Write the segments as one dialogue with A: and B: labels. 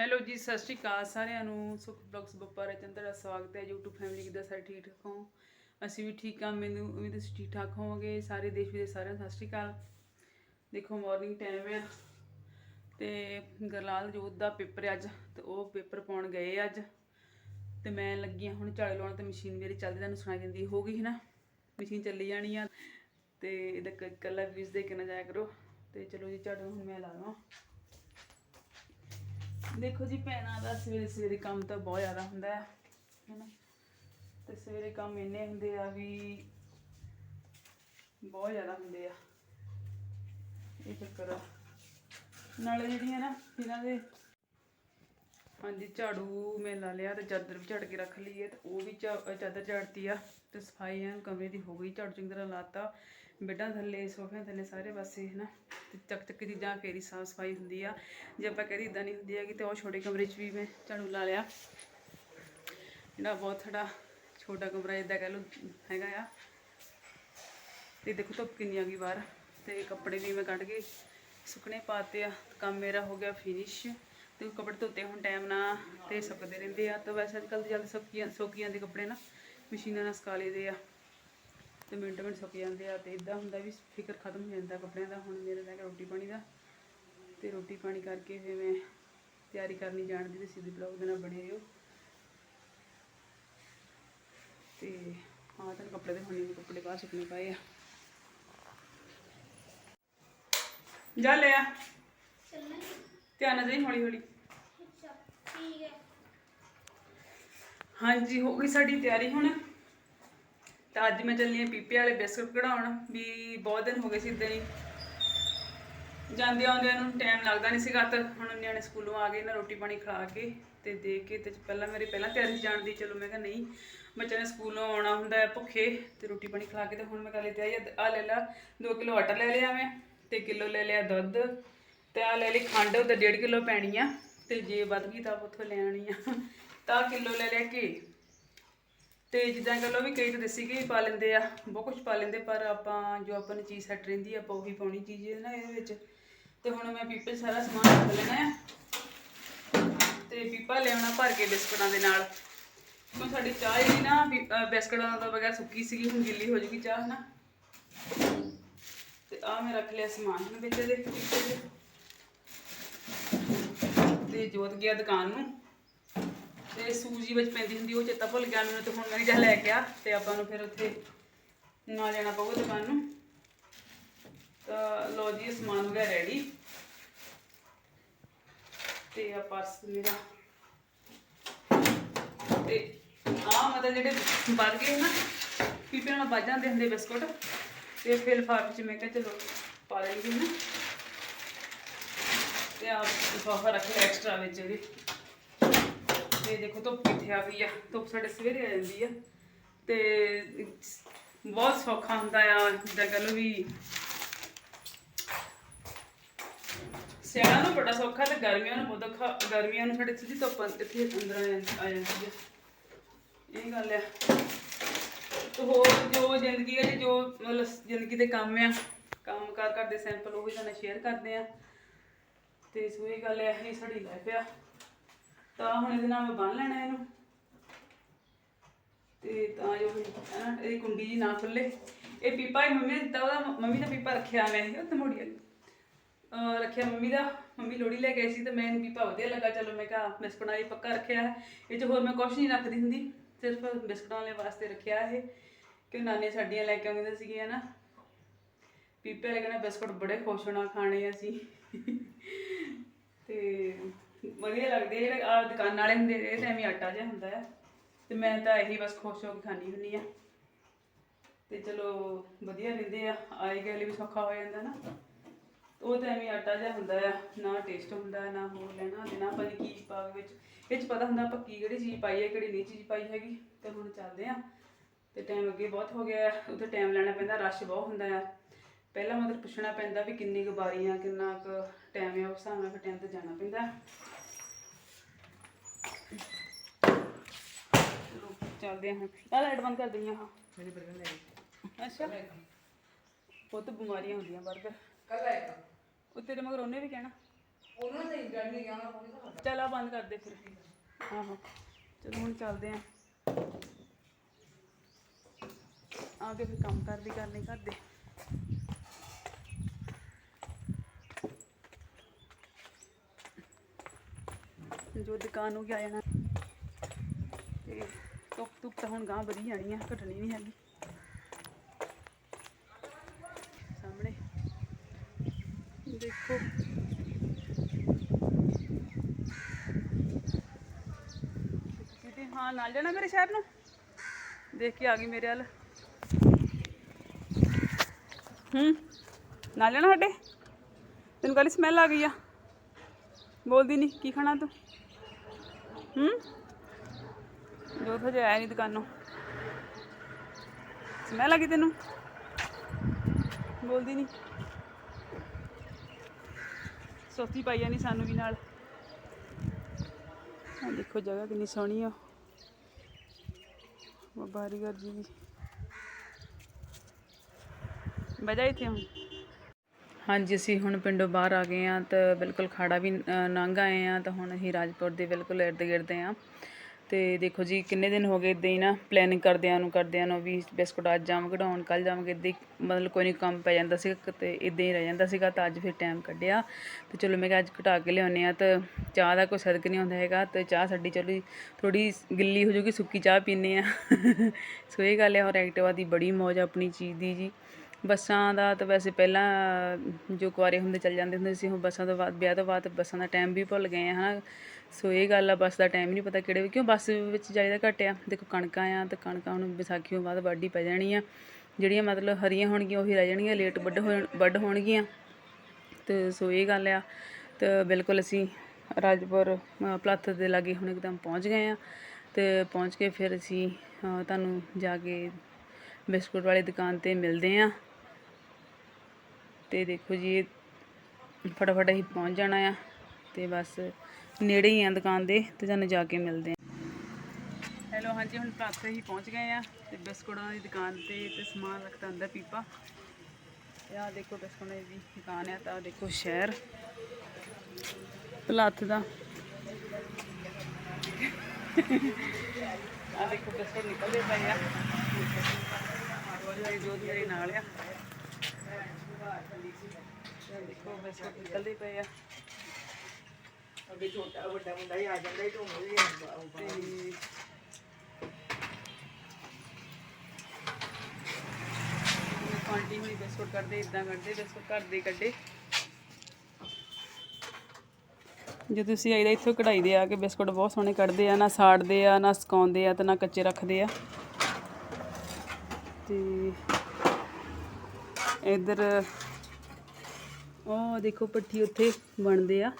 A: Hello ਜੀ, ਸਤਿ ਸ਼੍ਰੀ ਅਕਾਲ ਸਾਰਿਆਂ ਨੂੰ। ਸੁਖ ਬਲੌਗਸ ਬੱਪਾ ਰਚਨ ਦਾ ਸਵਾਗਤ ਹੈ। YouTube ਫੈਮਿਲੀ ਕਿੱਦਾਂ ਸਾਰੇ ਠੀਕ ਠਾਕ ਹੋ? ਅਸੀਂ ਵੀ ਠੀਕ ਹਾਂ, ਮੈਨੂੰ ਉਮੀਦ ਤੁਸੀਂ ਠੀਕ ਠਾਕ ਹੋਵੋਗੇ। ਸਾਰੇ ਦੇਸ਼ ਵਿਦੇਸ਼ ਸਾਰਿਆਂ ਨੂੰ ਸਤਿ ਸ਼੍ਰੀ ਅਕਾਲ। ਦੇਖੋ ਮਾਰਨਿੰਗ ਟਾਈਮ ਹੈ ਤੇ ਗਰਲਾਲ ਜੋਤ ਦਾ ਪੇਪਰ ਹੈ ਅੱਜ ਤੇ ਉਹ ਪੇਪਰ ਪਾਉਣ ਗਏ ਅੱਜ। ਤੇ ਮੈਂ ਲੱਗੀ ਹਾਂ ਹੁਣ ਝਾੜੂ ਲਾਉਣ ਤੇ ਮਸ਼ੀਨ ਮੇਰੀ ਚੱਲਦੀ, ਤੁਹਾਨੂੰ ਸੁਣਾਈ ਦਿੰਦੀ, ਹੋ ਗਈ ਹੈ ਨਾ? ਮਸ਼ੀਨ ਚੱਲੀ ਜਾਣੀ ਆ ਤੇ ਇਹਦਾ ਕ- ਕੱਲਾ ਵੀਸ ਦੇ ਕੇ ਨਾ ਜਾਇਆ ਕਰੋ। ਤੇ ਚਲੋ ਜੀ, ਝਾੜੂ ਹੁਣ ਮੈਂ ਲਾ ਲਵਾਂ। ਦੇਖੋ ਜੀ, ਭੈਣਾਂ ਦਾ ਸਵੇਰੇ ਸਵੇਰੇ ਕੰਮ ਤਾਂ ਬਹੁਤ ਜ਼ਿਆਦਾ ਹੁੰਦਾ ਹੈ, ਹੈਨਾ? ਤੇ ਸਵੇਰੇ ਕੰਮ ਇੰਨੇ ਹੁੰਦੇ ਆ ਵੀ ਬਹੁਤ ਜ਼ਿਆਦਾ ਹੁੰਦੇ ਆ। ਇਹ ਚੱਕਰ ਆ। ਨਾਲੇ ਜਿਹੜੀਆਂ ਨਾ, ਇਹਨਾਂ ਦੇ ਹਾਂਜੀ, ਝਾੜੂ ਮੈਂ ਲਾ ਲਿਆ ਤੇ ਚਾਦਰ ਵੀ ਝੜ ਕੇ ਰੱਖ ਲਈ ਹੈ ਤੇ ਉਹ ਵੀ ਚਾਦਰ ਝਾੜਤੀ ਆ ਤੇ ਸਫ਼ਾਈ ਐਨ ਕਮਰੇ ਦੀ ਹੋ ਗਈ ਝਾੜੂ ਚੰਗੀ ਤਰ੍ਹਾਂ ਲਾਤਾ। ਬੈੱਡਾਂ ਥੱਲੇ, ਸੋਫਿਆਂ ਥੱਲੇ ਸਾਰੇ ਪਾਸੇ ਹੈ ਨਾ ਤੇ ਚੱਕ ਚੱਕ ਚੀਜ਼ਾਂ ਫੇਰੀ ਸਾਫ਼ ਸਫ਼ਾਈ ਹੁੰਦੀ ਆ। ਜੇ ਆਪਾਂ ਕਹਦੇ ਇਦਾਂ ਨਹੀਂ ਹੁੰਦੀ ਹੈਗੀ, ਤੇ ਉਹ ਛੋਟੇ ਕਮਰੇ 'ਚ ਵੀ ਮੈਂ ਝਾੜੂ ਲਾ ਲਿਆ। ਜਿਹੜਾ ਬਹੁਤ ਥੋੜਾ ਛੋਟਾ ਕਮਰਾ ਇਦਾਂ ਕਹਿ ਲਓ ਹੈਗਾ ਆ। ਤੇ ਦੇਖੋ ਧੁੱਪ ਕਿੰਨੀ ਆ ਗਈ ਬਾਹਰ। ਤੇ ਕੱਪੜੇ ਵੀ ਮੈਂ ਕੱਢ ਕੇ ਸੁੱਕਣੇ ਪਾਤੇ ਆ। ਕੰਮ ਮੇਰਾ ਹੋ ਗਿਆ ਫਿਨਿਸ਼ ਤੇ ਕੱਪੜੇ ਧੋਤੇ ਹੁਣ ਟਾਈਮ ਨਾ ਤੇ ਸੁੱਕਦੇ ਰਹਿੰਦੇ ਆ। ਤਾਂ ਵੈਸੇ ਅੱਜ ਕੱਲ੍ਹ ਜਲਦੀ ਸੁੱਕੀਆਂ ਸੁੱਕੀਆਂ ਦੇ ਕੱਪੜੇ ਨਾ, ਮਸ਼ੀਨਾਂ ਨਾਲ ਸੁਕਾ ਲਈਦੇ ਆ। ਤੇ ਮਿੰਟ ਮਿੰਟ ਸੁੱਕ ਜਾਂਦੇ ਆ ਤੇ ਇਦਾਂ ਹੁੰਦਾ ਵੀ ਫਿਕਰ ਖਤਮ ਹੋ ਜਾਂਦਾ ਕੱਪੜਿਆਂ ਦਾ। ਹੁਣ ਮੇਰੇ ਰਹਿ ਗਿਆ ਰੋਟੀ ਪਾਣੀ ਦਾ ਤੇ ਰੋਟੀ ਪਾਣੀ ਕਰਕੇ ਫਿਰ ਮੈਂ ਤਿਆਰੀ ਕਰਨੀ ਜਾਣ ਦੀ ਤੇ ਸਿੱਧੀ ਬਲੌਗ ਦੇ ਨਾਲ ਬਣੇ ਰਹੋ। ਤੇ ਹਾਂ ਤਾਂ ਕੱਪੜੇ ਦੇ ਹੁਣੇ ਕੱਪੜੇ ਬਾਹਰ ਸੁੱਕਣੇ ਪਏ ਆ। ਜਾ ਲੈ ਆ। ਧਿਆਨ ਨਾਲ ਜਾਈ ਹੌਲੀ ਹੌਲੀ ਹਾਂਜੀ ਹੋ ਗਈ ਸਾਡੀ ਤਿਆਰੀ ਹੁਣ। ਤਾਂ ਅੱਜ ਮੈਂ ਚੱਲੀ ਹਾਂ ਪੀਪੇ ਵਾਲੇ ਬਿਸਕੁਟ ਕਢਾਉਣ, ਵੀ ਬਹੁਤ ਦਿਨ ਹੋ ਗਏ ਸੀ ਇਦਾਂ ਹੀ। ਜਾਂਦੇ ਆਉਂਦਿਆਂ ਨੂੰ ਟਾਈਮ ਲੱਗਦਾ ਨਹੀਂ ਸੀਗਾ, ਤਾਂ ਹੁਣ ਨਿਆਣੇ ਸਕੂਲੋਂ ਆ ਗਏ ਨਾ ਰੋਟੀ ਪਾਣੀ ਖਾ ਕੇ ਤੇ ਦੇ ਕੇ ਤੇ ਪਹਿਲਾਂ ਮੇਰੀ ਪਹਿਲਾਂ ਤਿਆਰੀ ਜਾਣ ਦੀ, ਚਲੋ ਮੈਂ ਕਿਹਾ ਨਹੀਂ, ਬੱਚਿਆਂ ਨੇ ਸਕੂਲੋਂ ਆਉਣਾ ਹੁੰਦਾ ਹੈ ਭੁੱਖੇ ਤੇ ਰੋਟੀ ਪਾਣੀ ਖਾ ਕੇ ਤੇ ਹੁਣ ਮੈਂ ਕਰ ਲਈ ਤਿਆਰੀ ਆ ਲੈ ਲਾ 2 ਕਿਲੋ ਆਟਾ ਲੈ ਲਿਆ ਮੈਂ, ਤੇ ਕਿਲੋ ਲੈ ਲਿਆ ਦੁੱਧ, ਤੇ ਆ ਲੈ ਲਈ ਖੰਡ ਉਹਦਾ 1.5 ਕਿਲੋ ਪੈਣੀ ਆ, ਤੇ ਜੇ ਵੱਧ ਗਈ ਤਾਂ ਉੱਥੋਂ ਲੈ ਆਣੀ ਆ। ਤਾਂ ਕਿਲੋ ਲੈ ਲਿਆ ਘੇ। ਤੇ ਜਿੱਦਾਂ ਕਹ ਲਓ ਵੀ ਕਈ ਤਾਂ ਦੇਸੀ ਘੀ ਪਾ ਲੈਂਦੇ ਆ ਬਹੁਤ ਕੁਝ ਪਾ ਲੈਂਦੇ ਪਰ ਆਪਾਂ ਜੋ ਆਪਾਂ ਨੂੰ ਚੀਜ਼ ਸੈੱਟ ਰਹਿੰਦੀ ਆ ਆਪਾਂ ਉਹੀ ਪਾਉਣੀ ਚੀਜ਼ ਹੈ ਨਾ ਇਹਦੇ ਵਿੱਚ। ਤੇ ਹੁਣ ਮੈਂ ਪੀਪੇ ਸਾਰਾ ਸਮਾਨ ਰੱਖ ਲੈਣਾ ਆ। ਤੇ ਪੀਪਾ ਲਿਆਉਣਾ ਭਰ ਕੇ ਬਿਸਕੁਟਾਂ ਦੇ ਨਾਲ। ਕਿਉਂ ਸਾਡੀ ਚਾਹ ਜਿਹੜੀ ਨਾ ਵੀ, ਅਹ ਬਿਸਕੁਟਾਂ ਤੋਂ ਬਗੈਰ ਸੁੱਕੀ ਸੀਗੀ ਹੁਣ ਗਿੱਲੀ ਹੋ ਜੂਗੀ ਚਾਹ ਨਾ ਤੇ ਆ ਮੈਂ ਰੱਖ ਲਿਆ ਸਮਾਨ ਹੁਣ ਵਿੱਚ ਇਹਦੇ ਪੀਪੇ ਦੇ। ਤੇ ਜੋਤ ਗਿਆ ਦੁਕਾਨ ਨੂੰ। ਤੇ ਸੂਜੀ ਵਿੱਚ ਪੈਂਦੀ ਹੁੰਦੀ ਉਹ ਚੇਤਾ ਭੁੱਲ ਗਿਆ ਮੈਨੂੰ ਤੇ ਹੁਣ ਮੈਂ ਜਾ ਲੈ ਕੇ ਆ ਤੇ ਆਪਾਂ ਨੂੰ ਫਿਰ ਉੱਥੇ ਨਾ ਜਾਣਾ ਪਊਗਾ ਦੁਕਾਨ ਨੂੰ। ਤਾਂ ਲੋ ਜੀ ਸਮਾਨ ਹੋ ਗਿਆ ਰੈਡੀ ਤੇ ਆ ਪਰਸ ਮੇਰਾ। ਤੇ ਆ ਮਤਲਬ ਜਿਹੜੇ ਵੱਧ ਗਏ ਨਾ ਪੀਪੇ ਨਾਲ ਵੱਜ ਜਾਂਦੇ ਹੁੰਦੇ ਬਿਸਕੁਟ। ਤੇ ਫਿਰ ਲਿਫਾਫੇ ਚ ਮੈਂ ਕਿਹਾ ਚਲੋ ਪਾ ਲੈਂਦੀ ਨਾ ਤੇ ਆ ਲਿਫਾਫਾ ਰੱਖ ਲਿਆ ਐਕਸਟਰਾ ਵਿੱਚ ਇਹਦੇ ਤੇ ਦੇਖੋ ਧੁੱਪ ਕਿੱਥੇ ਆ ਗਈ ਆ, ਧੁੱਪ ਸਾਡੇ ਸਵੇਰੇ ਆ ਜਾਂਦੀ ਆ। ਤੇ ਬਹੁਤ ਸੌਖਾ ਹੁੰਦਾ ਆ, ਜਿੱਦਾਂ ਕਹ ਲਓ ਵੀ ਸਿਆਲਾਂ ਨੂੰ ਬੜਾ ਸੌਖਾ ਤੇ ਗਰਮੀਆਂ ਨੂੰ ਬਹੁਤ ਗਰਮੀਆਂ ਨੂੰ ਸਾਡੇ ਸਿੱਧੀ ਧੁੱਪ ਇੱਥੇ ਅੰਦਰ ਆ ਜਾਂਦੀ, ਆ ਇਹ ਗੱਲ ਆ। ਤੇ ਹੋਰ ਜੋ ਜ਼ਿੰਦਗੀ ਹੈ ਜੋ ਮਤਲਬ ਜ਼ਿੰਦਗੀ ਦੇ ਕੰਮ ਆ, ਕੰਮ ਕਾਰ ਕਰਦੇ ਸੈਂਪਲ ਉਹ ਵੀ ਤੁਹਾਨੂੰ ਸ਼ੇਅਰ ਕਰਦੇ ਆ। ਤੇ ਸੋ ਇਹ ਗੱਲ ਆ, ਇਹ ਸਾਡੀ ਲਾਈਫ ਆ। ਤਾਂ ਹੁਣ ਇਹਦੇ ਨਾਲ ਮੈਂ ਬੰਨ ਲੈਣਾ ਇਹਨੂੰ। ਤੇ ਤਾਂ ਜੋ ਵੀ ਹੈ ਨਾ ਇਹ ਕੁੰਡੀ ਜੀ ਨਾ ਖੁੱਲੇ। ਇਹ ਪੀਪਾ ਹੀ ਮੰਮੀ ਨੇ ਦਿੱਤਾ ਉਹਦਾ, ਮੰਮੀ ਦਾ ਪੀਪਾ ਰੱਖਿਆ ਮੈਂ ਇਹ ਉੱਤੇ ਮੋੜੀ ਰੱਖਿਆ ਮੰਮੀ ਦਾ, ਮੰਮੀ ਲੋੜੀ ਲੈ ਕੇ ਸੀ ਤੇ ਮੈਂ ਇਹਨੂੰ ਪੀਪਾ ਵਧੀਆ ਲੱਗਾ, ਚਲੋ ਮੈਂ ਕਿਹਾ ਬਿਸਕੁਟਾਂ ਲਈ ਪੱਕਾ ਰੱਖਿਆ ਹੈ। ਇਹ 'ਚ ਹੋਰ ਮੈਂ ਕੁਛ ਨਹੀਂ ਰੱਖਦੀ ਹੁੰਦੀ, ਸਿਰਫ ਬਿਸਕੁਟਾਂ ਵਾਲੇ ਵਾਸਤੇ ਰੱਖਿਆ ਇਹ, ਕਿ ਨਾਨੀ ਸਾਡੀਆਂ ਲੈ ਕੇ ਆਉਂਦੀਆਂ ਸੀਗੀਆਂ ਨਾ। ਪੀਪੇ ਵਾਲੇ ਕਹਿੰਦੇ ਬਿਸਕੁਟ ਬੜੇ ਖੁਸ਼ ਹੋਣਾ ਖਾਣੇ ਅਸੀਂ। ਤੇ ਵਧੀਆ ਲੱਗਦੇ ਆ ਜਿਹੜੇ ਆ ਦੁਕਾਨ ਵਾਲੇ ਹੁੰਦੇ, ਇਹ ਤਾਂ ਐਵੇਂ ਆਟਾ ਜਿਹਾ ਹੁੰਦਾ ਆ। ਤੇ ਮੈਂ ਤਾਂ ਇਹੀ ਬਸ ਖੁਸ਼ ਹੋ ਕੇ ਖਾਣੀ ਹੁੰਨੀ ਆ। ਤੇ ਚਲੋ ਵਧੀਆ ਰਹਿੰਦੇ ਆ, ਆਏ ਗਏ ਲਈ ਵੀ ਸੌਖਾ ਹੋ ਜਾਂਦਾ ਨਾ। ਉਹ ਤਾਂ ਐਵੇਂ ਆਟਾ ਜਿਹਾ ਹੁੰਦਾ ਆ, ਨਾ ਟੇਸਟ ਹੁੰਦਾ, ਨਾ ਹੋਰ ਲੈਣਾ ਦੇਣਾ, ਪਤਾ ਕੀ ਪਾ ਕੇ ਵਿੱਚ। ਪਤਾ ਹੁੰਦਾ ਆਪਾਂ ਕੀ ਕਿਹੜੀ ਚੀਜ਼ ਪਾਈ ਹੈ, ਕਿਹੜੀ ਨਹੀਂ ਚੀਜ਼ ਪਾਈ ਹੈਗੀ। ਤੇ ਹੁਣ ਚੱਲਦੇ ਆ। ਤੇ ਟਾਈਮ ਅੱਗੇ ਬਹੁਤ ਹੋ ਗਿਆ ਹੈ। ਉੱਥੇ ਟਾਈਮ ਲੈਣਾ ਪੈਂਦਾ, ਰਸ਼ ਬਹੁਤ ਹੁੰਦਾ ਆ। ਪਹਿਲਾਂ ਮਤਲਬ ਪੁੱਛਣਾ ਪੈਂਦਾ ਵੀ ਕਿੰਨੀ ਕੁ ਵਾਰੀਆਂ ਕਿੰਨਾ ਕੁ ਟਾਈਮ ਹੈ ਉਸ ਹਿਸਾਬ ਨਾਲ ਫਿਰ ਟਾਈਮ ਤੇ ਜਾਣਾ ਪੈਂਦਾ। ਚਲੋ ਚੱਲਦੇ ਹਾਂ ਆਹ ਲਾਈਟ ਬੰਦ ਕਰ ਦਈਆਂ ਹਾਂ।
B: ਮੇਰੇ ਬਰਗਰ ਲੈ
A: ਅੱਛਾ। ਬਹੁਤ ਬਿਮਾਰੀਆਂ ਹੁੰਦੀਆਂ ਬਰਗਰ
B: ਕੱਲ ਆਏਗਾ।
A: ਉਹ ਤੇਰੇ ਮਗਰ ਉਹਨੇ ਵੀ ਕਹਿਣਾ।
B: ਉਹਨਾਂ ਨੇ
A: ਚਲ ਆ ਬੰਦ ਕਰ ਦੇ ਫਿਰ। ਆਹੋ ਚਲੋ ਹੁਣ ਚੱਲਦੇ ਆਂ। ਆ ਕੇ ਫਿਰ ਕੰਮ ਕਰ ਵੀ ਕਰਨੇ ਘਰ ਦੇ। ਜੋ ਦੁਕਾਨ ਹੋ ਗਿਆ ਜਾਣਾ। ਤੇ ਧੁੱਪ ਧੁੱਪ ਤਾਂ ਹੁਣ ਗਾਂ ਵਧੀ ਜਾਣੀ ਆ, ਘਟਣੀ ਨਹੀਂ ਹੈਗੀ। ਸਾਹਮਣੇ। ਦੇਖੋ। ਕਿਤੇ ਹਾਂ ਨਾਲ ਜਾਣਾ ਮੇਰੇ ਸ਼ਹਿਰ ਨੂੰ? ਦੇਖ ਕੇ ਆ ਗਈ ਮੇਰੇ ਵੱਲ। ਹੂੰ, ਨਾਲ ਜਾਣਾ ਸਾਡੇ? ਤੈਨੂੰ ਕੱਲ ਸਮੈਲ ਆ ਗਈ ਆ? ਬੋਲਦੀ ਨਹੀਂ ਕੀ ਖਾਣਾ ਤੂੰ? ਹੂੰ? ਜੋ ਤਾਂ ਆਇਆ ਨਹੀਂ ਦੁਕਾਨੋਂ। ਸਮੈਲ ਆ ਗਈ ਤੈਨੂੰ? ਬੋਲਦੀ ਨਹੀਂ ਸੋਤੀ ਪਾਈ ਨਹੀਂ ਸਾਨੂੰ ਵੀ ਨਾਲ। ਆ ਦੇਖੋ ਜਗ੍ਹਾ ਕਿੰਨੀ ਸੋਹਣੀ ਆ। ਬਾਰੀਗਰ ਜੀ ਦੀ। ਬਜਾ ਇੱਥੇ ਹੁਣ। ਹਾਂਜੀ, ਅਸੀਂ ਹੁਣ ਪਿੰਡੋਂ ਬਾਹਰ ਆ ਗਏ ਹਾਂ ਤਾਂ ਬਿਲਕੁਲ ਖਾੜਾ ਵੀ ਲੰਘ ਆਏ ਹਾਂ ਤਾਂ ਹੁਣ ਅਸੀਂ ਰਾਜਪੁਰ ਦੇ ਬਿਲਕੁਲ ਇਰਦ ਗਿਰਦ ਹਾਂ। ਅਤੇ ਦੇਖੋ ਜੀ, ਕਿੰਨੇ ਦਿਨ ਹੋ ਗਏ ਇੱਦਾਂ ਹੀ ਨਾ ਪਲੈਨਿੰਗ ਕਰਦਿਆਂ ਨੂੰ ਕਰਦਿਆਂ ਨੂੰ ਵੀ ਬਿਸਕੁਟ ਅੱਜ ਜਾਮ ਕਢਾਉਣ ਕੱਲ ਜਾਵਾਂਗੇ ਇੱਦਾਂ ਹੀ ਮਤਲਬ ਕੋਈ ਨਹੀਂ ਕੰਮ ਪੈ ਜਾਂਦਾ ਸੀ ਤੇ ਇੱਦਾਂ ਹੀ ਰਹਿ ਜਾਂਦਾ ਸੀਗਾ ਤਾਂ ਅੱਜ ਫਿਰ ਟਾਈਮ ਕੱਢਿਆ। ਤੇ ਚਲੋ ਮੈਂ ਕਿਹਾ ਅੱਜ ਘਟਾ ਕੇ ਲਿਆਉਂਦੇ ਆ ਤਾਂ ਚਾਹ ਦਾ ਕੋਈ ਸਦਕ ਨਹੀਂ ਹੁੰਦਾ ਹੈਗਾ, ਤੇ ਚਾਹ ਸਾਡੀ ਚਲੋ ਥੋੜੀ ਗਿੱਲੀ ਹੋ ਜੂਗੀ, ਸੁੱਕੀ ਚਾਹ ਪੀਨੇ ਆ ਸੋ ਇਹ ਗੱਲ ਹੈ ਹੋਰ ਐਕਟਿਵਾ ਦੀ ਬੜੀ ਮੌਜ ਆ ਆਪਣੀ ਚੀਜ਼ ਦੀ ਜੀ। ਬੱਸਾਂ ਦਾ ਤਾਂ ਵੈਸੇ ਪਹਿਲਾਂ ਜੋ ਕੁਆਰੇ ਹੁੰਦੇ ਚਲੇ ਜਾਂਦੇ ਹੁੰਦੇ ਸੀ, ਹੁਣ ਬੱਸਾਂ ਤੋਂ ਬਾਅਦ, ਵਿਆਹ ਤੋਂ ਬਾਅਦ ਬੱਸਾਂ ਦਾ ਟਾਈਮ ਵੀ ਭੁੱਲ ਗਏ ਆ ਨਾ ਸੋ ਇਹ ਗੱਲ ਆ, ਬੱਸ ਦਾ ਟਾਈਮ ਨਹੀਂ ਪਤਾ ਕਿਹੜੇ ਕਿਉਂ ਬੱਸ ਵਿੱਚ ਜਾਈਦਾ ਘੱਟ ਆ। ਦੇਖੋ ਕਣਕਾਂ ਆ, ਤੇ ਕਣਕਾਂ ਹੁਣ ਵਿਸਾਖੀ ਤੋਂ ਬਾਅਦ ਵਾਢੀ ਪੈ ਜਾਣੀ ਆ ਜਿਹੜੀਆਂ ਮਤਲਬ ਹਰੀਆਂ ਹੋਣਗੀਆਂ, ਉਹੀ ਰਹਿ ਜਾਣਗੀਆਂ ਲੇਟ ਵੱਢ ਹੋਣ, ਵੱਢ ਹੋਣਗੀਆਂ। ਤੇ ਸੋ ਇਹ ਗੱਲ ਆ, ਤੇ ਬਿਲਕੁਲ ਅਸੀਂ ਰਾਜਪੁਰ ਪਲੱਥ ਦੇ ਲਾਗੇ ਹੁਣ ਇੱਕਦਮ ਪਹੁੰਚ ਗਏ ਆ। ਤੇ ਪਹੁੰਚ ਕੇ ਫਿਰ ਅਸੀਂ ਤੁਹਾਨੂੰ ਜਾ ਕੇ ਬਿਸਕੁਟ ਵਾਲੀ ਦੁਕਾਨ ਤੇ ਮਿਲਦੇ ਆ। ਤੇ ਦੇਖੋ ਜੀ, ਇਹ ਫਟਾਫਟ ਅਸੀਂ ਪਹੁੰਚ ਜਾਣਾ ਆ ਤੇ ਬਸ ਨੇੜੇ ਹੀ ਆ ਦੁਕਾਨ ਦੇ ਤੇ ਤੁਹਾਨੂੰ ਜਾ ਕੇ ਮਿਲਦੇ ਆ। ਹੈਲੋ, ਹਾਂਜੀ, ਹੁਣ ਪ੍ਰਾਪਤ ਹੀ ਪਹੁੰਚ ਗਏ ਆ ਤੇ ਬਿਸਕੁਟਾਂ ਦੀ ਦੁਕਾਨ ਤੇ ਤੇ ਸਮਾਨ ਰੱਖਦਾ ਅੰਦਰ ਪੀਪਾ। ਤੇ ਆਹ ਦੇਖੋ ਬਿਸਕੁਟਾਂ ਦੀ ਦੁਕਾਨ ਆ ਤਾਂ ਦੇਖੋ ਸ਼ਹਿਰ। ਪਲਾਥ ਦਾ। ਆ ਦੇਖੋ ਬਿਸਕੁਟ ਨਿਕਲਦੇ ਪਏ ਆ। ਜੋ ਜਿਹੜੇ ਨਾਲ ਆ। ਦੇਖੋ ਬਿਸਕੁਟ ਨਿਕਲਦੇ ਪਏ ਆ।
B: ਅੱਗੇ ਛੋਟਾ ਵੱਡਾ ਮੁੰਡਾ ਹੀ ਆ ਜਾਂਦਾ ਹੀ ਢੋਂਗੇ ਵੀ
A: ਤੇ ਕੁਆਂਟੀ ਹੋਈ ਬਿਸਕੁਟ ਇਦਾਂ ਘਰ ਦੇ ਕੱਢੇ। ਜੇ ਤੁਸੀਂ ਆਈਦਾ ਇੱਥੋਂ ਕਢਾਈ ਦੇ ਆ ਕੇ ਬਿਸਕੁਟ ਬਹੁਤ ਸੋਹਣੇ ਕੱਢਦੇ ਆ ਨਾ ਸਾੜਦੇ ਆ ਨਾ ਸੁਕਾਉਂਦੇ ਆ ਤੇ ਨਾ ਕੱਚੇ ਰੱਖਦੇ ਆ। ਤੇ ਇਧਰ ਉਹ ਦੇਖੋ ਪੱਠੀ ਉੱਥੇ ਬਣਦੇ ਆ।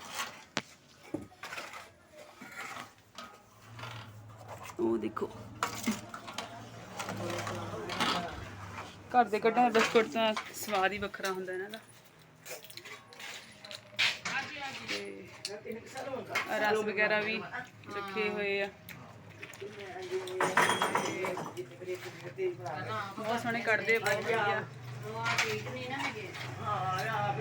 A: ਉਹ ਦੇਖੋ। ਘਰ ਦੇ ਕੱਢੇ ਹੋਏ ਬਿਸਕੁਟ ਤਾਂ ਸਵਾਦ ਹੀ ਵੱਖਰਾ ਹੁੰਦਾ ਇਹਨਾਂ ਦਾ। ਤੇ ਰਸ ਵਗੈਰਾ ਵੀ ਰੱਖੇ ਹੋਏ ਆ। ਬਹੁਤ ਸੋਹਣੇ ਕੱਢਦੇ ਆ। ਬਹੁਤ ਵਧੀਆ
B: ਹਾਂ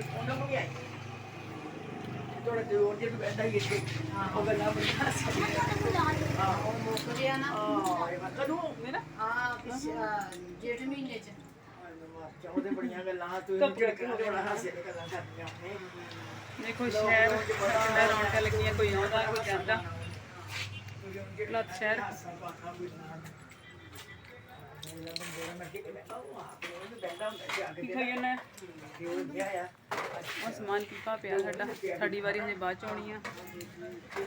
B: ਥੋੜਾ ਜਿਹਾ ਜੇ ਬੈਠਾ ਹੀ ਇੱਥੇ ਉਹ ਗੱਲਾਂ ਬਣਾ ਸਕਦੀ ਹਾਂ। ਉਹ ਮੁੱਕ ਗਿਆ ਨਾ ਹਾਂ ਇਹ ਮਤਲਬ ਨੂੰ
A: ਮੇਰਾ
C: ਜੇਠ ਮਹੀਨੇ ਚ
B: ਉਹਦੇ ਬੜੀਆਂ ਗੱਲਾਂ ਤੂੰ ਬੜਾ ਹਾਸੇ ਦੀਆਂ ਗੱਲਾਂ ਕਰਦੀਆਂ ਨੇ
A: ਦੇਖੋ ਸ਼ਹਿਰ ਕਿੰਨਾ ਰੌਣਕਾਂ ਲੱਗੀਆਂ ਕੋਈ ਆਉਂਦਾ ਕੋਈ ਜਾਂਦਾ ਲੱਤ ਸ਼ਹਿਰ ਉਹ ਸਮਾਨ ਪੀਪਾ ਪਿਆ ਸਾਡਾ। ਸਾਡੀ ਵਾਰੀ ਹਜੇ ਬਾਅਦ ਚ ਆਉਣੀ ਆ।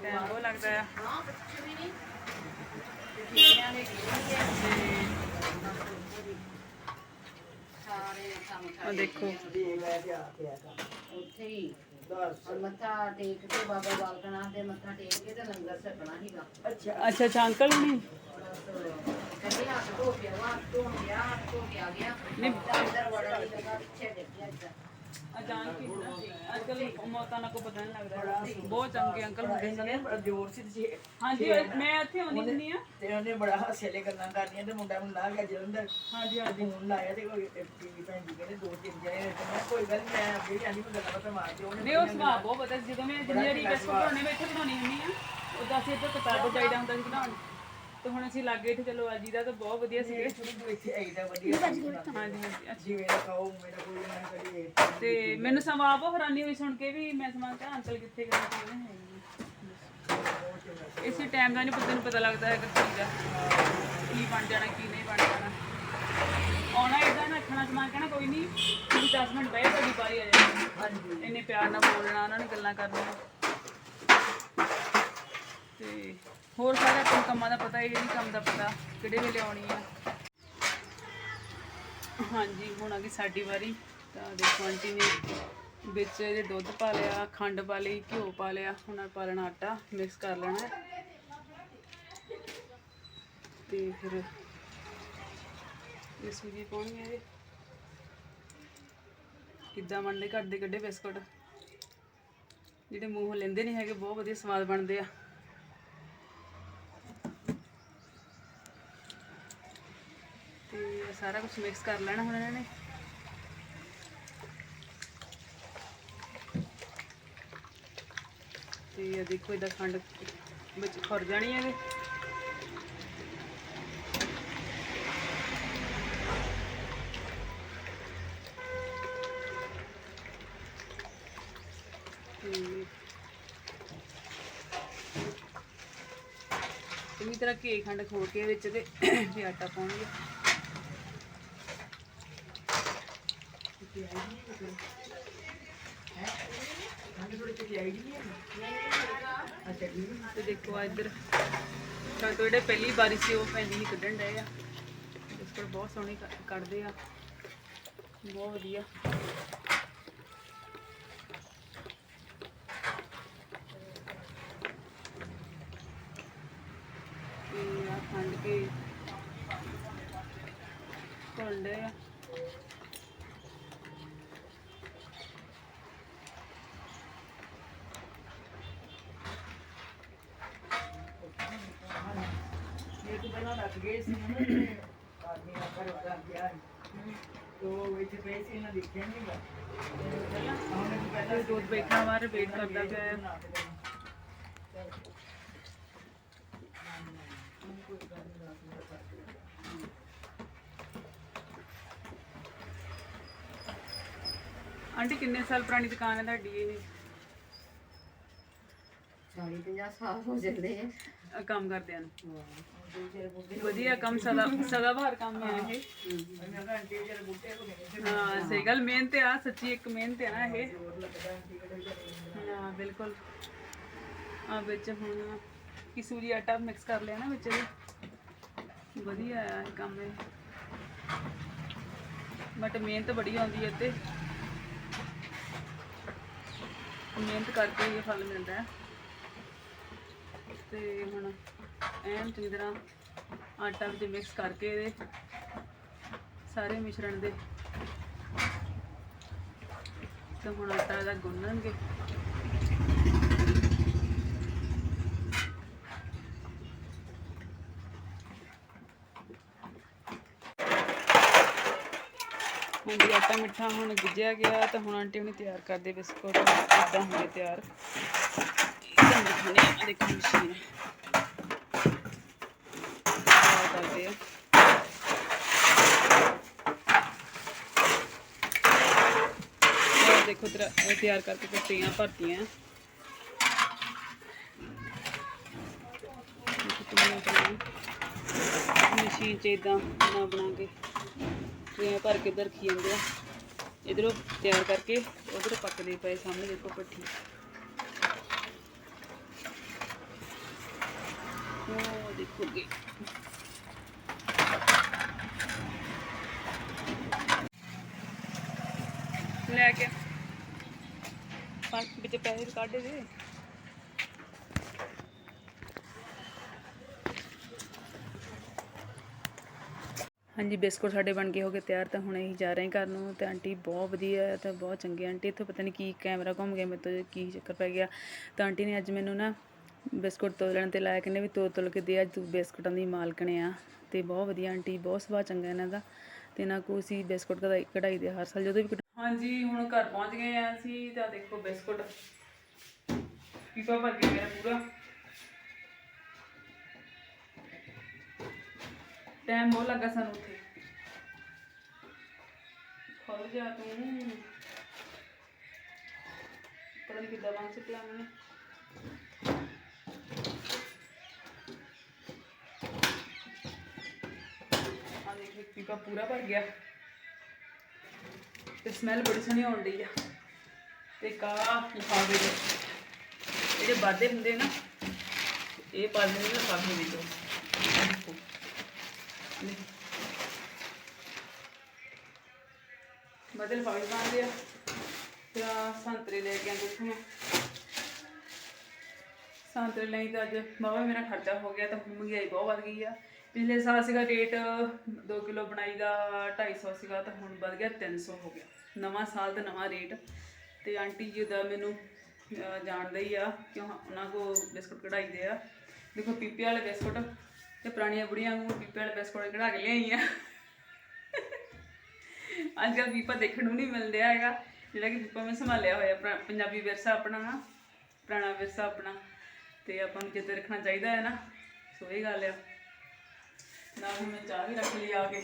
A: ਟਾਈਮ ਬਹੁਤ ਲੱਗਦਾ ਆ।
C: ਸਾਰੇ ਕੰਮ
A: ਦੇਖੋ।
C: ਉੱਥੇ ਹੀ। ਔਰ ਮੱਥਾ ਟੇਕ ਕੇ ਬਾਬਾ ਬਾਲਕਨਾ ਦੇ ਮੱਥਾ ਟੇਕ ਕੇ ਤੇ ਲੰਗਰ ਛਕਣਾ ਹੀਗਾ
A: ਅੱਛਾ। ਅੱਛਾ ਅੰਕਲ ਨਹੀਂ
C: ਕਹਿੰਦੇ ਹੱਥ ਧੋ ਕੇ ਵਾ ਧੋ ਗਿਆ ਹੱਥ ਧੋ ਕੇ ਆ ਗਿਆ।
A: ਨਹੀਂ।
C: ਤਾਂ ਅੰਦਰ ਵੜਨ ਦੀ ਜਗ੍ਹਾ ਪਿੱਛੇ ਡਿੱਗਿਆ ਇੱਧਰ।
A: ਅਚਾਨਕ ਹੀ ਹੁੰਦਾ ਅੱਜ ਕੱਲ ਮੌਤਾਂ ਦਾ ਕੋਈ ਪਤਾ ਨਹੀਂ ਲੱਗਦਾ ਬਹੁਤ ਚੰਗੇ ਅੰਕਲ ਹੁੰਦੇ
B: ਇਹਨਾਂ ਨੇ ਬੜਾ ਜ਼ੋਰ ਸੀ ਤੇ
A: ਹਾਂਜੀ ਮੈਂ ਇੱਥੇ ਆਉਂਦੀ ਹੁੰਦੀ ਆ।
B: ਤੇ ਉਹਨੇ ਬੜਾ ਹਾਸੇ ਵਾਲੇ ਗੱਲਾਂ ਕਰਨੀਆਂ ਤੇ ਮੁੰਡਾ ਮੈਨੂੰ ਲਾ ਗਿਆ ਜਲੰਧਰ।
A: ਹਾਂਜੀ ਹਾਂਜੀ।
B: ਫੋਨ ਲਾਇਆ ਤੇ ਕੋਈ ਟੀਵੀ ਭੈਣ ਜੀ ਕਹਿੰਦੇ ਦੋ ਤਿੰਨ ਜਣੇ ਨੇ। ਤੇ ਮੈਂ ਕਿਹਾ ਕੋਈ ਗੱਲ ਨੀ, ਮੈਂ ਅੱਗੇ ਵੀ ਆਂਦੀ ਮੈਂ ਗੱਲਾਂ ਬਾਤਾਂ ਮਾਰਦੀ ਉਹਨੇ
A: ਨਹੀਂ ਉਹ ਸੁਭਾਅ ਬਹੁਤ ਪਤਾ ਜਦੋਂ ਮੈਂ ਜਿੰਨੀ ਵਾਰੀ ਬੈਸਟ ਬਣਾਉਣੇ ਇੱਥੇ ਬਣਾਉਣੀ ਹੁੰਦੀ ਆ। ਉਦਾਂ ਅਸੀਂ ਇੱਥੇ ਕਿਤਾਬ ਚਾਹੀਦਾ ਹੁੰਦਾ ਸੀ ਬਣਾਉਣ। ਤੇ ਹੁਣ ਅਸੀਂ ਲੱਗੇ ਇੱਥੇ ਚਲੋ ਅੱਜ ਦਾ ਤਾਂ ਬਹੁਤ ਵਧੀਆ ਸੀਗੇ।
B: ਸ਼ੁਰੂ ਤੋਂ ਇੱਥੇ ਆਈਦਾ ਵਧੀਆ।
A: ਹਾਂਜੀ ਹਾਂਜੀ ਅੱਛਾ।
B: ਜਿਵੇਂ ਦਾ ਖਾਓ ਮੇਰਾ ਕੋਈ ਨਾ ਕਰੀਏ।
A: ਤੇ ਮੈਨੂੰ ਸਮਾਂ ਬਹੁਤ ਹੈਰਾਨੀ ਹੋਈ ਸੁਣ ਕੇ ਵੀ ਮੈਂ ਸਮਾਂ ਕਿਹਾ ਅੰਕਲ ਕਿੱਥੇ ਗਏ? ਸੀ ਹੈ ਇਸੇ ਟਾਈਮ ਦਾ ਨਹੀਂ ਪਤਾ ਨੂੰ ਪਤਾ ਲੱਗਦਾ ਹੈ ਕਿ ਚੀਜ਼ ਦਾ। ਕੀ ਬਣ ਜਾਣਾ ਕੀ ਨਹੀਂ ਬਣ ਜਾਣਾ। ਆਉਣਾ ਇਦਾਂ ਨਾ ਰੱਖਣਾ ਸਮਾਂ ਕਹਿਣਾ ਕੋਈ ਨਹੀਂ ਤੁਸੀਂ 10 ਮਿੰਟ ਬਹਿ ਤੁਹਾਡੀ ਵਾਰੀ ਆ ਜਾਣੀ।
B: ਹਾਂਜੀ।
A: ਇੰਨੇ ਪਿਆਰ ਨਾਲ ਬੋਲਣਾ ਉਹਨਾਂ ਨੇ ਗੱਲਾਂ ਕਰਨੀਆਂ। ਤੇ ਹੋਰ ਸਾਰਾ ਆਪਾਂ ਕੰਮਾਂ ਦਾ ਪਤਾ, ਇਹ ਨਹੀਂ ਕੰਮ ਦਾ ਪਤਾ, ਕਿਹੜੇ ਵੇਲੇ ਆਉਣੀ ਆ। ਹਾਂਜੀ, ਹੁਣ ਆ ਗਈ ਸਾਡੀ ਵਾਰੀ। ਤਾਂ ਦੇਖੋ ਆਂਟੀ ਨੇ ਵਿੱਚ ਇਹਦੇ ਦੁੱਧ ਪਾ ਲਿਆ, ਖੰਡ ਪਾ ਲਈ, ਘਿਓ ਪਾ ਲਿਆ, ਹੁਣ ਆ ਪਾ ਲੈਣਾ ਆਟਾ ਮਿਕਸ ਕਰ ਲੈਣਾ ਤੇ ਫਿਰ ਇਹ ਸੂਜੀ ਪਾਉਣੀ ਹੈ ਕਿੱਦਾਂ ਬਣਦੇ? ਘਰ ਦੇ ਕੱਢੇ ਬਿਸਕੁਟ। ਜਿਹੜੇ ਮੂੰਹ ਲੈਂਦੇ ਨਹੀਂ ਹੈਗੇ, ਬਹੁਤ ਵਧੀਆ ਸਵਾਦ ਬਣਦੇ ਆ। ਤੇ ਸਾਰਾ ਕੁਝ ਮਿਕਸ ਕਰ ਲੈਣਾ ਹੁਣ ਇਹਨਾਂ ਨੇ। ਤੇ ਇਹ ਦੇਖੋ ਇਹਦਾ ਖੰਡ ਵਿੱਚ ਖੁਰ ਜਾਣੀ ਹੈ ਇਹ। ਚੰਗੀ ਤਰ੍ਹਾਂ ਘੇ ਖੰਡ ਖੋਲ ਕੇ ਵਿੱਚ ਤੇ ਆਟਾ ਪਾਉਣਗੇ
B: ਹਾਂਜੀ ਥੋੜੀ ਜਿਹੀ ਆਈ ਨਹੀਂ ਅੱਛਾ ਜੀ
A: ਤੇ ਦੇਖੋ ਆ ਇੱਧਰ ਤਾਂ ਜਿਹੜੇ ਪਹਿਲੀ ਵਾਰੀ ਸੀ ਉਹ ਪੈਂਦੀ ਹੀ ਕੱਢਣ ਡਏ ਆ। ਬਿਸਕੁਟ ਬਹੁਤ ਸੋਹਣੇ ਕੱਢਦੇ ਆ। ਬਹੁਤ ਵਧੀਆ ਤੇ ਆ ਖੰਡ ਕੇ ਘੋਲਦੇ ਆ
B: ਇਹ ਤਾਂ ਪਹਿਲਾਂ ਰੱਖ ਗਏ ਸੀ ਆਦਮੀ ਆ ਘਰ ਵਾਲਾ ਗਿਆ ਤੋ ਇੱਥੇ ਪਏ ਸੀ ਇਹਨਾਂ ਦੇਖਿਆ ਨਹੀਂ ਗਾ ਪਹਿਲਾਂ ਉਹਨੇ ਪਹਿਲਾਂ
A: ਤੇ ਦੁੱਧ ਬੈਠਾ ਬਾਹਰ ਵੇਟ ਕਰਦਾ ਪਿਆ। ਹੈ
B: ਬਣਾ ਕੇ ਦੇਣਾ।
A: ਆਂਟੀ ਕਿੰਨੇ ਸਾਲ ਪੁਰਾਣੀ ਦੁਕਾਨ ਹੈ ਤੁਹਾਡੀ ਇਹ?
C: 40 50 ਸਾਲ ਹੋ ਜਾਂਦੇ ਆ।
A: ਅਹ ਕੰਮ ਕਰਦਿਆਂ ਨੂੰ ਵਧੀਆ ਕੰਮ ਸਦਾ ਸਦਾ ਬਾਹਰ ਕੰਮ ਹੈ ਇਹ।
B: ਹਾਂ,
A: ਸਹੀ ਗੱਲ, ਮਿਹਨਤ ਆ, ਸੱਚੀ ਇੱਕ ਮਿਹਨਤ ਆ ਨਾ ਇਹ। ਹਾਂ, ਬਿਲਕੁਲ। ਆ ਵਿੱਚ ਹੁਣ ਕੀ ਸੂਜੀ ਆਟਾ ਮਿਕਸ ਕਰ ਲਿਆ ਨਾ ਵਿੱਚ ਇਹਦੇ ਵਧੀਆ ਆ ਕੰਮ ਇਹ। ਬਟ ਮਿਹਨਤ ਬੜੀ ਆਉਂਦੀ ਹੈ ਤੇ ਮਿਹਨਤ ਕਰਕੇ ਇਹ ਫਲ ਮਿਲਦਾ ਹੈ। ਤੇ ਹੁਣ ਐਨ ਚੰਗੀ ਤਰ੍ਹਾਂ ਆਟਾ ਵਿੱਚ ਮਿਕਸ ਕਰਕੇ ਇਹਦੇ ਸਾਰੇ ਮਿਸ਼ਰਣ ਦੇ। ਤੇ ਹੁਣ ਆਟਾ ਇਹਦਾ ਗੁੰਨਣਗੇ। ਹਾਂਜੀ ਆਟਾ ਮਿੱਠਾ ਹੁਣ ਗੁੱਜਿਆ ਗਿਆ, ਤਾਂ ਹੁਣ ਆਂਟੀ ਹੁਣੀ ਤਿਆਰ ਕਰਦੇ ਬਿਸਕੁਟ ਇਦਾਂ ਹੁੰਦੇ ਤਿਆਰ। ਇਦਾਂ ਦਿਖਾਣੇ ਆ, ਦੇਖੋ ਮਸ਼ੀਨ ਤਿਆਰ ਕਰਦੇ ਆ ਇਹ ਦੇਖੋ ਤੇਰਾ ਇਹ ਤਿਆਰ ਕਰਕੇ ਫਿਰ ਟੀਆਂ ਭਰਤੀਆਂ ਦੇਖੋ ਕਿੰਨੀਆਂ ਬਣਾਈਆਂ। ਮਸ਼ੀਨ 'ਚ ਇਦਾਂ ਬਣਾ ਬਣਾ ਕੇ ਟੀਆਂ ਭਰ ਕੇ ਇੱਧਰ ਰੱਖੀ ਜਾਂਦੇ ਆ। ਇਧਰੋਂ ਤਿਆਰ ਕਰਕੇ ਉਧਰ ਪੱਕਦੇ ਪਏ ਸਾਹਮਣੇ ਦੇਖੋ ਪੱਠੀ ਉਹ ਦੇਖੋਗੇ ਲੈ ਕੇ ਪੰਜ ਵਿੱਚ ਪੈਸੇ ਕੱਢ ਦੇ ਹਾਂਜੀ ਬਿਸਕੁਟ ਸਾਡੇ ਬਣ ਕੇ ਹੋ ਗਏ ਤਿਆਰ ਤਾਂ ਹੁਣ ਅਸੀਂ ਜਾ ਰਹੇ ਹਾਂ ਘਰ ਨੂੰ ਤੇ ਆਂਟੀ ਬਹੁਤ ਵਧੀਆ ਹੈ ਤੇ ਬਹੁਤ ਚੰਗੀ ਆਂਟੀ ਇੱਥੇ ਪਤਾ ਨਹੀਂ ਕੀ ਕੈਮਰਾ ਘੁੰਮ ਗਿਆ ਮੇਰੇ ਤੋਂ ਕੀ ਚੱਕਰ ਪੈ ਗਿਆ। ਤਾਂ ਆਂਟੀ ਨੇ ਅੱਜ ਮੈਨੂੰ ਨਾ ਬਿਸਕੁਟ ਤੋਲਣ ਤੇ ਲਾਇਆ ਕਹਿੰਦੇ ਵੀ ਤੋਲ ਤੋਲ ਕੇ ਦੇ ਅੱਜ ਤੂੰ ਬਿਸਕੁਟਾਂ ਦੀ ਮਾਲਕਣ ਆ। ਤੇ ਬਹੁਤ ਵਧੀਆ ਆਂਟੀ ਬਹੁਤ ਸੁਭਾਅ ਚੰਗਾ ਇਹਨਾਂ ਦਾ। ਤੇ ਨਾ ਕੋ ਅਸੀਂ ਬਿਸਕੁਟ ਕਢਾਈ ਕਢਾਈ ਦੇ ਹਰ ਸਾਲ ਜਦੋਂ ਵੀ ਹਾਂਜੀ ਹੁਣ ਘਰ ਪਹੁੰਚ ਗਏ ਆ ਅਸੀਂ ਤਾਂ ਦੇਖੋ ਬਿਸਕੁਟ। ਪੀਪਾ ਭਰ ਗਿਆ ਮੇਰਾ ਪੂਰਾ। ਟਾਈਮ ਬਹੁਤ ਲੱਗਾ ਸਾਨੂੰ ਉੱਥੇ। ਖੋਲ ਜਾ ਤੂੰ। ਪਤਾ ਨਹੀਂ ਕਿੱਦਾਂ ਬਣ ਸਕਿਆ ਮੈਨੂੰ ਆ ਦੇਖ, ਪੀਪਾ ਪੂਰਾ ਭਰ ਗਿਆ। ਤੇ ਸਮੈਲ ਬੜੀ ਸੋਹਣੀ ਆਉਣ ਡਈ ਆ। ਤੇ ਕਾ ਲਿਫਾਫੇ ਦੇ। ਜਿਹੜੇ ਵਾਧੇ ਹੁੰਦੇ ਨਾ, ਇਹ ਪਾ ਦਿੰਦੇ ਨੇ ਲਿਫਾਫੇ ਵਿੱਚ। ਦੇਖੋ। ਬਦਲ ਪਾਣੀ ਪਾਉਂਦੇ ਆ। ਤੇ ਸੰਤਰੇ ਲੈ ਕੇ ਆਂਦੇ ਸੀ ਸੰਤਰੇ ਲਈ ਤਾਂ ਅੱਜ ਬਾਬਾ ਮੇਰਾ ਖਰਚਾ ਹੋ ਗਿਆ ਤਾਂ ਹੁਣ ਮਹਿੰਗਾਈ ਬਹੁਤ ਵੱਧ ਗਈ ਆ। ਪਿਛਲੇ ਸਾਲ ਸੀਗਾ ਰੇਟ 2 ਕਿਲੋ ਬਣਾਈ ਦਾ 250 ਸੀਗਾ ਤਾਂ ਹੁਣ ਵੱਧ ਗਿਆ 300 ਹੋ ਗਿਆ। ਨਵਾਂ ਸਾਲ ਦਾ ਨਵਾਂ ਰੇਟ। ਤੇ ਆਂਟੀ ਜੀ ਦਾ ਮੈਨੂੰ ਜਾਣਦੇ ਹੀ ਆ ਕਿ ਉਹਨਾਂ ਕੋ ਬਿਸਕੁਟ ਕਢਾਈ ਦੇ ਆ। ਦੇਖੋ ਪੀਪੇ ਵਾਲੇ ਬਿਸਕੁਟ ਤੇ ਪੁਰਾਣੀਆਂ ਬੁੜੀਆਂ ਨੂੰ ਪੀਪੇ ਵਾਲੇ ਬਿਸਕੁਟ ਕਢਾ ਕੇ ਲਿਆਈ ਆ ਅੱਜ ਕੱਲ੍ਹ ਪੀਪਾ ਦੇਖਣ ਨੂੰ ਨਹੀਂ ਮਿਲਦਾ ਹੈਗਾ, ਜਿਹੜਾ ਕਿ ਪੀਪਾ ਮੈਂ ਸੰਭਾਲਿਆ ਹੋਇਆ ਪੰਜਾਬੀ ਵਿਰਸਾ ਆਪਣਾ ਨਾ, ਪੁਰਾਣਾ ਵਿਰਸਾ ਆਪਣਾ। ਤੇ ਆਪਾਂ ਨੂੰ ਚੇਤੇ ਰੱਖਣਾ ਚਾਹੀਦਾ ਹੈ ਨਾ, ਸੋ ਇਹ ਗੱਲ ਆ। ਨਾ ਹੁਣ ਮੈਂ ਚਾਹ ਵੀ ਰੱਖ ਲਈ ਆ ਕੇ।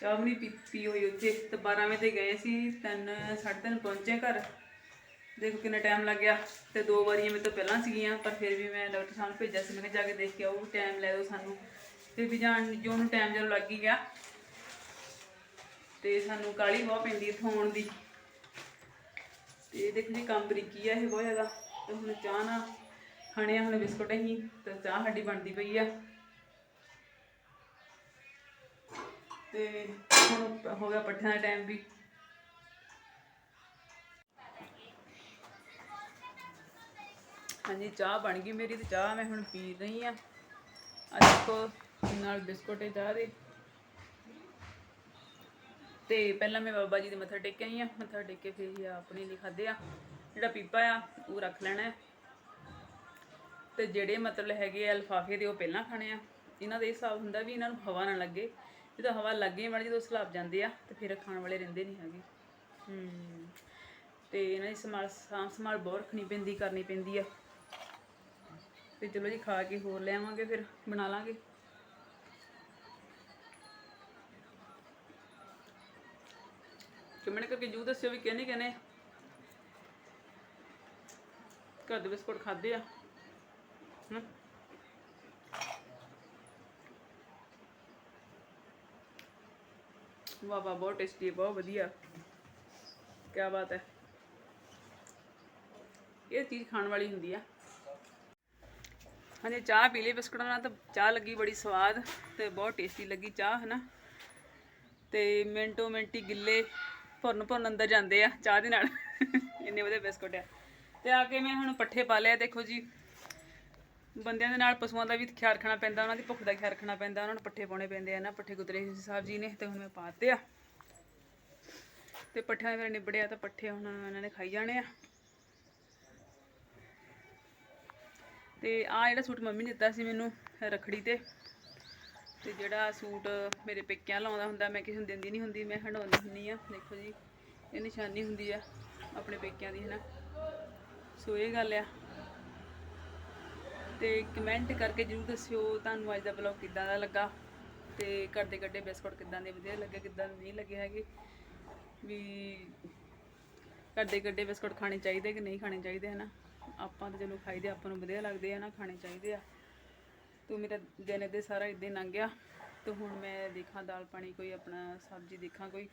A: ਚਾਹ ਵੀ ਨਹੀਂ ਪੀਤੀ ਹੋਈ ਉੱਥੇ ਤੇ 12 ਵਜੇ ਤੇ ਗਏ ਸੀ, ਤਿੰਨ, ਸਾਢੇ ਤਿੰਨ ਪਹੁੰਚੇ ਘਰ। ਦੇਖੋ ਕਿੰਨਾ ਟਾਈਮ ਲੱਗ ਗਿਆ ਤੇ ਦੋ ਵਾਰੀਆਂ ਮੇਰੇ ਤੋਂ ਪਹਿਲਾਂ ਸੀਗੀਆਂ, ਪਰ ਫਿਰ ਵੀ ਮੈਂ ਡਾਕਟਰ ਸਾਹਿਬ ਨੂੰ ਭੇਜਿਆ ਸੀ, ਮੈਂ ਕਿਹਾ ਜਾ ਕੇ ਦੇਖ ਕੇ ਆਓ ਟਾਈਮ ਲੈ ਦਿਓ ਸਾਨੂੰ। ਫਿਰ ਵੀ ਜਾਣ ਜੋ ਨੂੰ ਟਾਈਮ ਜਦੋਂ ਲੱਗ ਹੀ ਗਿਆ ਤੇ ਸਾਨੂੰ ਕਾਲੀ ਬਹੁਤ ਪੈਂਦੀ ਇੱਥੋਂ ਆਉਣ ਦੀ। ਤੇ ਦੇਖੋ ਜੀ, ਕੰਮ ਬਰੀਕੀ ਆ ਇਹ ਬਹੁਤ ਜ਼ਿਆਦਾ। ਤੇ ਹੁਣ ਚਾਹ ਨਾ ਖਾਣੇ ਆ, ਹੁਣ ਬਿਸਕੁਟ ਹੀ ਤੇ ਚਾਹ ਸਾਡੀ ਬਣਦੀ ਪਈ ਆ। ਤੇ ਹੁਣ ਹੋ ਗਿਆ ਪੱਠਿਆਂ ਦਾ ਟਾਈਮ ਵੀ। ਹਾਂਜੀ, ਚਾਹ ਬਣ ਗਈ ਮੇਰੀ ਤੇ ਚਾਹ ਮੈਂ ਹੁਣ ਪੀ ਰਹੀ ਆ ਅੱਜ ਦੇਖੋ, ਨਾਲ ਬਿਸਕੁਟ ਚਾਹ ਦੇ। ਤੇ ਪਹਿਲਾਂ ਮੈਂ ਬਾਬਾ ਜੀ ਦੇ ਮੱਥਾ ਟੇਕ ਆਈ ਆ ਮੱਥਾ ਟੇਕ ਕੇ ਫਿਰ ਹੀ ਆਪਣੇ ਲਈ ਖਾਦੇ ਆ। ਜਿਹੜਾ ਪੀਪਾ ਆ, ਉਹ ਰੱਖ ਲੈਣਾ ਹੈ। ਤੇ ਜਿਹੜੇ ਮਤਲਬ ਹੈਗੇ ਆ ਲਫ਼ਾਫੇ ਦੇ ਉਹ ਪਹਿਲਾਂ ਖਾਣੇ ਆ। ਇਹਨਾਂ ਦਾ ਇਹ ਹਿਸਾਬ ਹੁੰਦਾ ਵੀ ਇਹਨਾਂ ਨੂੰ ਹਵਾ ਨਾ ਲੱਗੇ। ਜਦੋਂ ਹਵਾ ਲੱਗੇ ਮੜ ਜਦੋਂ ਸਲਾਬ ਜਾਂਦੇ ਆ ਤੇ ਫਿਰ ਖਾਣ ਵਾਲੇ ਰਹਿੰਦੇ ਨਹੀਂ ਹੈਗੇ। ਹੂੰ। ਤੇ ਇਹਨਾਂ ਦੀ ਸੰਭਾਲ, ਸਾਂਭ ਸੰਭਾਲ ਬਹੁਤ ਰੱਖਣੀ ਪੈਂਦੀ, ਕਰਨੀ ਪੈਂਦੀ ਆ। ਤੇ ਚਲੋ ਜੀ ਖਾ ਕੇ ਹੋਰ ਲੈ ਆਵਾਂਗੇ ਫਿਰ, ਬਣਾ ਲਾਂਗੇ। ਕਮੈਂਟ ਕਰਕੇ ਜੂ ਦੱਸਿਓ ਵੀ ਕਿਹਨੇ ਕਿਹਨੇ ਘਰ ਦੇ ਬਿਸਕੁਟ ਖਾਦੇ ਆ। ਹਮ ਵਾਹ ਵਾਹ ਬਹੁਤ ਟੇਸਟੀ ਹੈ ਬਹੁਤ ਵਧੀਆ। ਕੀ ਬਾਤ ਹੈ। ਇਹ ਚੀਜ਼ ਖਾਣ ਵਾਲੀ ਹੁੰਦੀ ਆ। ਹਾਂਜੀ, ਚਾਹ ਪੀ ਲਈ ਬਿਸਕੁਟਾਂ ਨਾਲ ਤਾਂ ਚਾਹ ਲੱਗੀ ਬੜੀ ਸਵਾਦ ਤੇ ਬਹੁਤ ਟੇਸਟੀ ਲੱਗੀ ਚਾਹ ਹੈ ਨਾ ਤੇ ਮਿੰਟੋ ਮਿੰਟੀ ਗਿੱਲੇ ਭੁਰਨ ਭੁਰਨ ਅੰਦਰ ਜਾਂਦੇ ਆ ਚਾਹ ਦੇ ਨਾਲ। ਇੰਨੇ ਵਧੀਆ ਬਿਸਕੁਟ ਆ। ਤੇ ਆ ਕੇ ਮੈਂ ਹੁਣ ਪੱਠੇ ਪਾ ਲਿਆ ਦੇਖੋ ਜੀ। ਬੰਦਿਆਂ ਦੇ ਨਾਲ ਪਸ਼ੂਆਂ ਦਾ ਵੀ ਖਿਆਲ ਰੱਖਣਾ ਪੈਂਦਾ, ਉਹਨਾਂ ਦੀ ਭੁੱਖ ਦਾ ਖਿਆਲ ਰੱਖਣਾ ਪੈਂਦਾ, ਉਹਨਾਂ ਨੂੰ ਪੱਠੇ ਪਾਉਣੇ ਪੈਂਦੇ ਆ ਨਾ, ਪੱਠੇ ਗੁਦਰੇ ਸਾਹਿਬ ਜੀ ਨੇ ਤੇ ਹੁਣ ਮੈਂ ਪਾਤੇ ਆ। ਤੇ ਪੱਠਿਆਂ ਦੇ ਨਿਬੜਿਆ ਤਾਂ ਪੱਠੇ ਹੁਣ ਇਹਨਾਂ ਨੇ ਖਾਈ ਜਾਣੇ ਆ। ਤੇ ਆ ਜਿਹੜਾ ਸੂਟ ਮੰਮੀ ਨੇ ਦਿੱਤਾ ਸੀ ਮੈਨੂੰ ਰਖੜੀ ਤੇ ਤੇ ਜਿਹੜਾ ਸੂਟ ਮੇਰੇ ਪੇਕਿਆਂ ਲਾਉਂਦਾ ਹੁੰਦਾ, ਮੈਂ ਕਿਸੇ ਨੂੰ ਦਿੰਦੀ ਨਹੀਂ ਹੁੰਦੀ, ਮੈਂ ਹੰਡਾਉਂਦੀ ਹੁੰਦੀ ਆ ਦੇਖੋ ਜੀ, ਇਹ ਨਿਸ਼ਾਨੀ ਹੁੰਦੀ ਆ ਆਪਣੇ ਪੇਕਿਆਂ ਦੀ ਹੈ ਨਾ ਸੋ ਇਹ ਗੱਲ ਆ। ਤੇ ਕਮੈਂਟ ਕਰਕੇ ਜਰੂਰ ਦੱਸਿਓ ਤੁਹਾਨੂੰ ਅੱਜ ਦਾ ਵਲੌਗ ਕਿੱਦਾਂ ਦਾ ਲੱਗਾ, ਤੇ ਦੇ ਕੱਢੇ ਬਿਸਕੁਟ ਕਿੱਦਾਂ ਦੇ, ਵਧੀਆ ਲੱਗੇ, ਕਿੱਦਾਂ ਦੇ ਨਹੀਂ ਲੱਗੇ ਹੈਗੇ? ਵੀ ਘਰ ਦੇ ਕੱਢੇ ਬਿਸਕੁਟ ਖਾਣੇ ਚਾਹੀਦੇ ਕਿ ਨਹੀਂ ਖਾਣੇ ਚਾਹੀਦੇ, ਹਨਾ? ਆਪਾਂ ਤਾਂ ਚਲੋ ਖਾਈਦੇ, ਆਪਾਂ ਨੂੰ ਵਧੀਆ ਲੱਗਦੇ ਆ ਨਾ, ਖਾਣੇ ਚਾਹੀਦੇ ਆ। ਤੂੰ ਮੇਰਾ ਦਿਨ ਦੇ ਸਾਰਾ ਇਦਾਂ ਲੰਘ ਗਿਆ। ਤੇ ਹੁਣ ਮੈਂ ਦੇਖਾਂ ਦਾਲ ਪਾਣੀ ਕੋਈ ਆਪਣਾ ਸਬਜ਼ੀ ਦੇਖਾਂ ਕੋਈ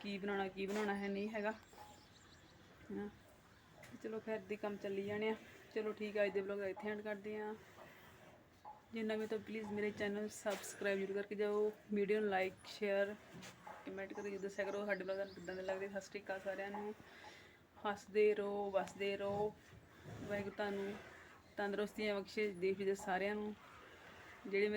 A: ਕੀ ਬਣਾਉਣਾ ਕੀ ਬਣਾਉਣਾ ਹੈ, ਨਹੀਂ ਹੈਗਾ। ਹਾਂ ਚਲੋ ਖੈਰ ਦੀ ਕੰਮ ਚੱਲੀ ਜਾਣੇ ਆ। ਚਲੋ ਠੀਕ ਆ, ਅੱਜ ਦੇ ਵਲੋਗ ਇੱਥੇ ਐਂਡ ਕਰਦੇ ਆ। ਜੇ ਨਵੇਂ ਤਾਂ ਪਲੀਜ਼ ਮੇਰੇ ਚੈਨਲ ਨੂੰ ਸਬਸਕ੍ਰਾਈਬ ਜ਼ਰੂਰ ਕਰਕੇ ਜਾਓ। ਵੀਡੀਓ ਨੂੰ ਲਾਈਕ ਸ਼ੇਅਰ ਕਮੈਂਟ ਕਰਕੇ ਜ਼ਰੂਰ ਦੱਸਿਆ ਕਰੋ ਸਾਡੇ ਵਲੋਗ ਤੁਹਾਨੂੰ ਕਿੱਦਾਂ ਦੇ ਲੱਗਦੇ। ਸਤਿ ਸ਼੍ਰੀ ਅਕਾਲ ਸਾਰਿਆਂ ਨੂੰ। ਹੱਸਦੇ ਰਹੋ, ਵਸਦੇ ਰਹੋ। ਵਾਹਿਗੁਰੂ ਤੁਹਾਨੂੰ ਤੰਦਰੁਸਤੀਆਂ ਬਖਸ਼ੇ ਜੀ ਦੇ ਸਾਰਿਆਂ ਨੂੰ ਜਿਹੜੇ ਮੇਰੇ